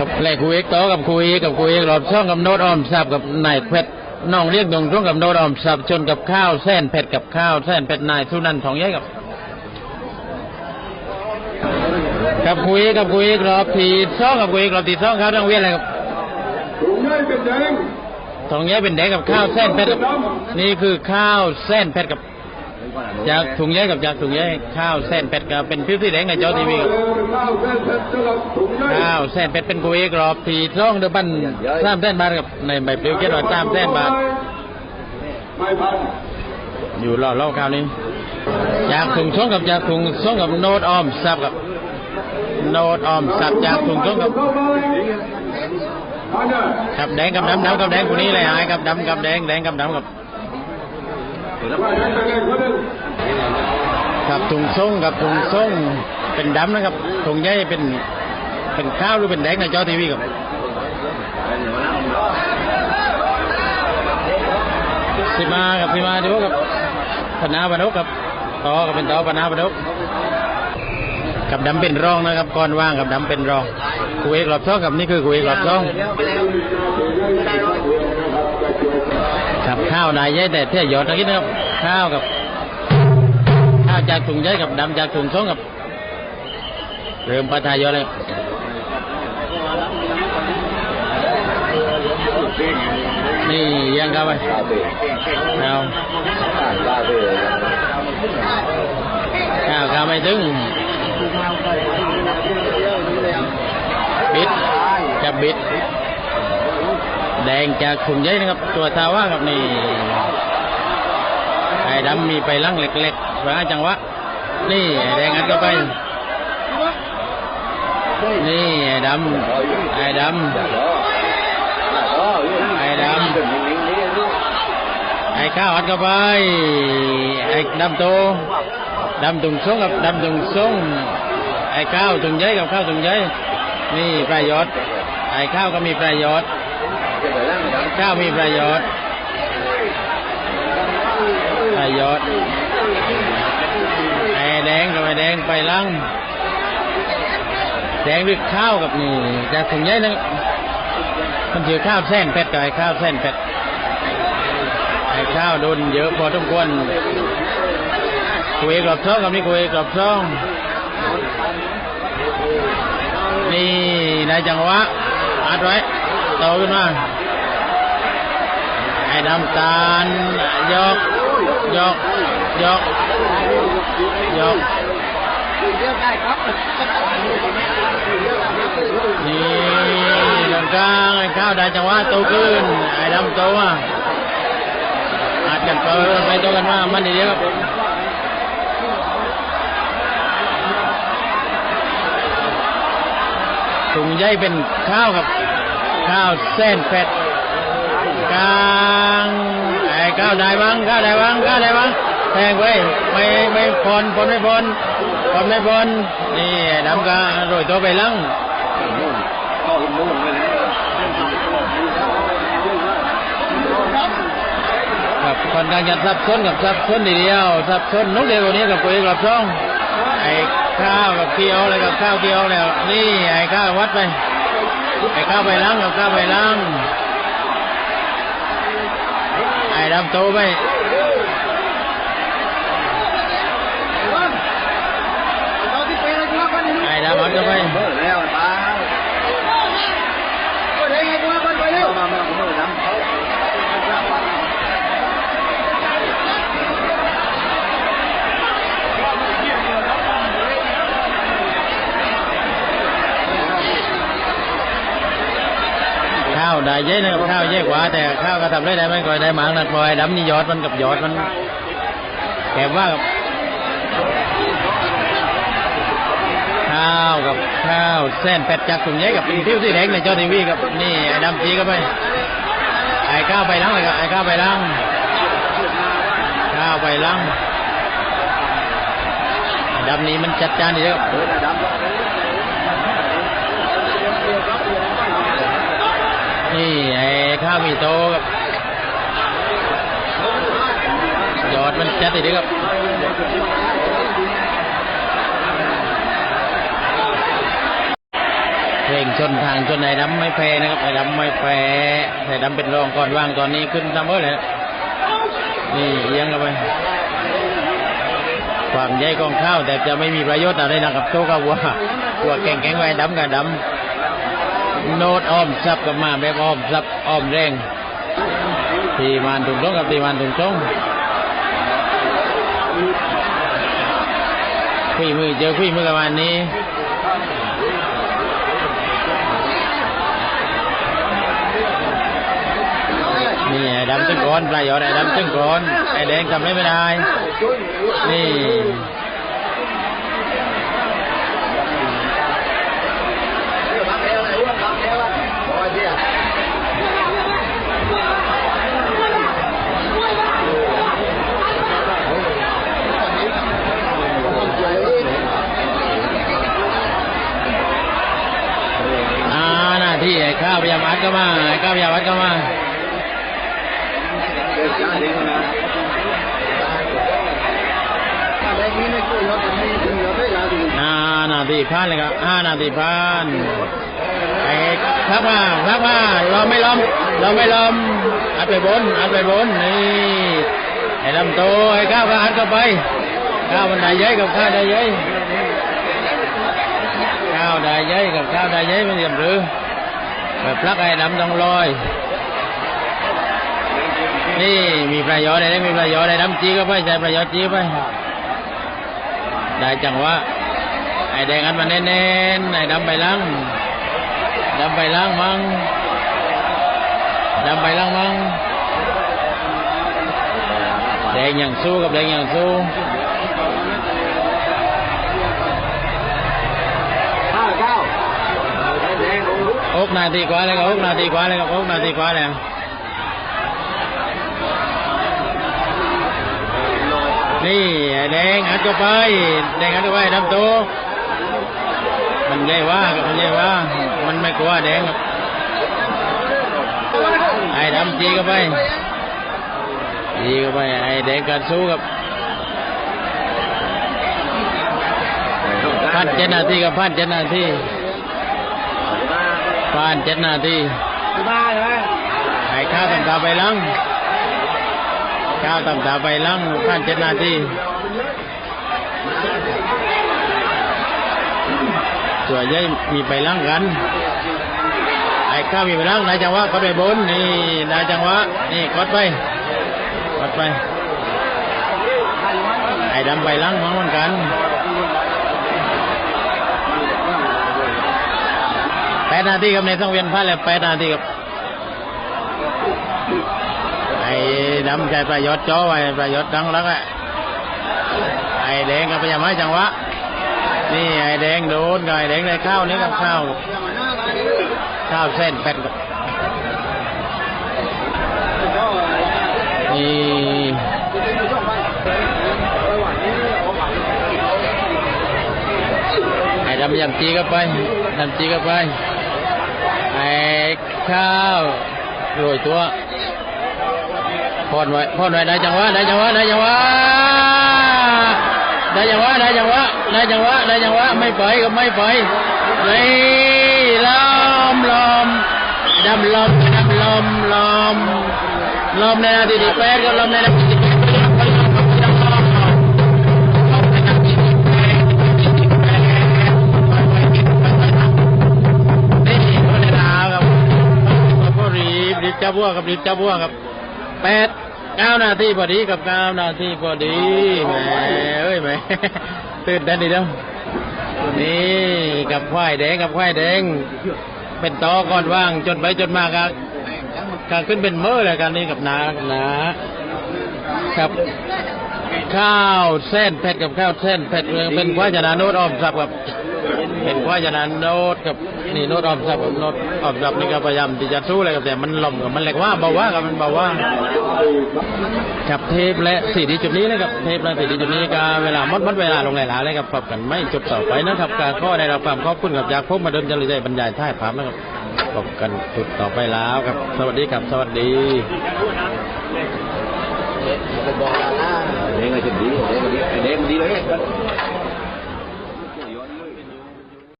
ครับแลคุยเอกต่อกับคุยเอกกับคุยเอกรอบช่องกับโนดออมทรัพย์กับนายเพชรน้องเรียกดงช่องกับโนดออมทรัพย์ชนกับข้าวแส้นเพชรกับข้าวแส้นเพชรนายสุนันท์ทองใหญ่กับกับคุยเอกกับคุยเอกรอบที่สองกับคุยเอกรอบที่สองครับต้องเวียนอะไรครับถุงย่อยเป็นแดงทองใหญ่เป็นแดงกับข้าวแส้นเพชรนี่คือข้าวแส้นเพชรกับ จากถุงใหญ่กับจากถุงใหญ่ข้าวแส้นเพชรกับเป็นพิวที่แดงในจอทีวีกับข้าวแซ่บเส้นเป็ดเป็นกุยกรอบทีช่องเดือบันสามแสนบาทกับในใบปลิวเจ็ดร้อยสามแสนบาทอยู่รอเล่าคราวนี้จากถุงช่องกับจากถุงช่องกับโนดออมสับกับโนดออมสับจากถุงช่องกับขับแดงกับดำดำกับแดงคนนี้เลยหายกับดำกับแดงแดงกับดำกับ ว่าได้ไปเลย คนหนึ่งกับถุงช่องกับถุงช่งเป็นดำนะครับถุงใหญ่เป็นเป็นข้าวหรือเป็นแดงในจอทีวีกับสิมากับสิมาดูกับพนาบนกกับต่อกับเป็นต่อพนาบนกกับดำเป็นรองนะครับก่อนว่างกับดำเป็นรองคุยกรอบช่องกับนี่คือคุยกรอบช่อง กับข้าวนายใหญ่แต่เที่ยหยอดตะกี้นะครับ ข้าวกับ ข้าวจากถุงใหญ่กับดำจากถุงช่องกับเริ่มปะทายอเลยนี่ยังครับไปเอาข้าวข้าวไม่ถึงบิดจะบิด แดงจากถุงใหญ่นะครับ ตัวทาว่ากับนี่ไอ้ดำมีไปลังเล็กๆว่าจังหวะนี่ไอ้แดงอัดเข้าไป นี่ไอ้ดำไอ้ดำไอ้ดำไอ้ข้าวอัดเข้าไปไอ้ดำโตดำตุงส่งกับดำตุงส่งไอ้ข้าวตุงใหญ่กับข้าวตุงใหญ่นี่ประโยชน์ไอ้ข้าวก็มีประโยชน์ ข้าวมีประโยชน์ไอ้ยอดไอ้แดงกับไอ้แดงไปลังแดงด้วยข้าวกับนี่จากถุงใหญ่นะมันถือข้าวแส้นเป็ดกับไอ้ข้าวแส้นเป็ดไอ้ข้าวโดนเยอะพอต้องควรคุยกรอบช่องกับนี่คุยกรอบช่องนี่ในจังหวะอัดไว้ โตขึ้นมาไอ้ดำตาลยกยกยกยกนี่ตรงกลางไอ้ข้าวได้จังหวะโตขึ้นไอ้ดำโตอะอาจจะเปิดไปโตกันว่ามันดีครับถุงใหญ่เป็นข้าวครับ ข้าวเส้นเป็ดกลางไอ้ก้าวได้บ้างก้าวได้บ้างก้าวได้บ้างแทงไปไม่ไม่พนพนไม่พนพนไม่พนนี่ดำกาโรยตัวไปลังกับคนกลางจะซับซ้อนกับซับซ้อนเดียวซับซ้อนนุกเดียวกว่านี้กับปุ๋ยกับช่องไอ้ข้าวกับเกี๊ยวอะไรกับข้าวเกี๊ยวแล้วนี่ไอ้ข้าววัดไป ไอ้ข้าไปล้างกับข้าไปล้างไอ้ดำโตไปไอ้ดำอัดเข้าไปข้าว ได้เยอะนะครับข้าวเยอะกว่า แต่ข้าวก็ทำได้ได้ไม่ก่อยได้หมางนักบอยดำนี่ยอดมันกับยอดมันแกว่ากับข้าวกับข้าวเส้นเป็ดจากถุงใหญ่กับเป็นทิวสีแดงในจอทีวีกับนี่ไอ้ดำจีก็ไปไอ้ข้าวไปล้างเลยครับไอ้ข้าวไปล้างข้าวไปล้างดำนี้มันจัดจานดีครับ นี่ไอ้ข้าวมีโตครับยอดมันจัดติดครับเพลงชนทางชนไอ้ดำไม่แพ้นะครับไอ้ดำไม่แพ้ไอ้ดำเป็นรองก่อนว่างตอนนี้ขึ้นทำเมื่อเลยนี่เอียงกันไปความใหญ่กองข้าวแต่จะไม่มีประโยชน์อะไรนะครับโตกับว่าว่าแข่งแข่งไว้ดำกับดำ โนดอ้อมซับกับมาแบบอ้อมซับอ้อมแรงทีมันถุงตรงกับทีมันถุงตรงคุยมือเจอคุยมือกับวันนี้นี่ไอ้ดำตึงก้อนปลายยอดไอ้ดำตึงก้อนไอ้แดงทำได้ไม่ได้ นี่อ่าหน้าที่ไอ้ข้าว พยายามอัดก็มาไอ้าพยายามอัดก็มาห้านาทีผ่านเลยครับห้านาทีผ่านไอ้พักมาพักมาเราไม่ล้มเราไม่ล้มอัดไปบนอัดไปบนนี่ไอ้ลำโตไอ้ข้าวก็อัดเข้าไปข้าวมันได้ย้ยกับข้าวได้ย้ยข้าวได้ย้ยกับข้าวได้ย้ยมันเรียมหรือ แบบพลักไอ้ดำต้องลอย นี่มีประโยชน์อะไรมีประโยชน์อะไรดำจีก็ไปใช้ประโยชน์จีไปได้จังวะไอ้แดงอันมาแน่นๆไอ้ดำไปลังดำไปลังมังดำไปลังมังแดงอย่างสู้กับแดงอย่างสู้ พุกนาทีกว่าเลยครับหกนาทีกว่าเลยครับหกนาทีกว่าเลยนี่แดงอัดเข้าไปแดงอัดเข้าไปดำโตมันใหญ่ว่ากับมันใหญ่ว่ามันไม่กลัวแดงครับไอ้ดำจีเข้าไปจีเข้าไปไอ้แดงการสู้กับพันเจ็ดนาที กับพันเจ็ดนาทีพันเจ็ดนาทีบ้าใช่ไหมไอ้ข้าวต่ำตาไปลังข้าวต่ำตาไปลังพันเจ็ดนาทีตัวใหญ่มีไปลังกัน ไอ้ข้าวมีไปลังนายจังหวะกดไปบนนี่นายจังหวะนี่กดไปกดไป ไอ้ดำไปลังมั้งเหมือนกันแป ดนาทีครับในสังเวียนพลาดแล้วแปดนาทีครับไอ้ดำใจประยชน์จ่อไว้ประยชน์ดังแล้วก็ไอ้แดงก็พยายามให้จังหวะนี่ไอ้แดงโดนไอ้แดงได้ข้าวนี่กับข้าวข้าวเส้นเป็ดกับนี่ไอ้ดำยำจีก็ไปดำจีก็ไป ข้าวโรยตัวพอนไว้พอนไว้ได้จังหวะได้จังหวะได้จังหวะได้จังหวะได้จังหวะได้จังหวะได้จังหวะไม่ไปก็ไม่ไปนี่ล้อมล้อมดำล้อมดำล้อมล้อมล้อมในนาทีที่แปดก็ล้อมในนาที รีบรีบจับวัวครับรีบจับวัวครับแปดเก้านาทีพอดีกับเก้านาทีพอดีแหมเอ้ยแหมตื่นเต้นดีเด้อนี่กับควายแดงกับควายแดง เป็นตอก่อนว่างจนไปจนมาครับกขึ้นเป็นเมื่อเลยกันนี่กับนากับนาครับข้าวเส้นเผ็ดกับข้าวเส้นเผ็ดเป็นควายจนาโนดออมสับกับ เป็นควายจนาโนดกับนี่โนดออมสับกับโนดออมสับนี่ก็พยายามที่จะสู้เลยกับแต่มันล่มกับมันเล็กว่าเบาว่ากับมันเบาว่าครับเทปและสี่ดีจุดนี้นะครับเทปและสี่ดีจุดนี้ก็เวลาหมดหมดเวลาลงหลายๆเลยครับปรับกันไม่จบต่อไปนะครับการข้อได้รับความขอบคุณกับจากพบมาเดินจริยบรรยายท่ายภาพนะครับพบกันจุดต่อไปแล้วครับ สวัสดีครับสวัสดีแดงไอ้เจ็บดีแดงมันดีแดงมันดีเลย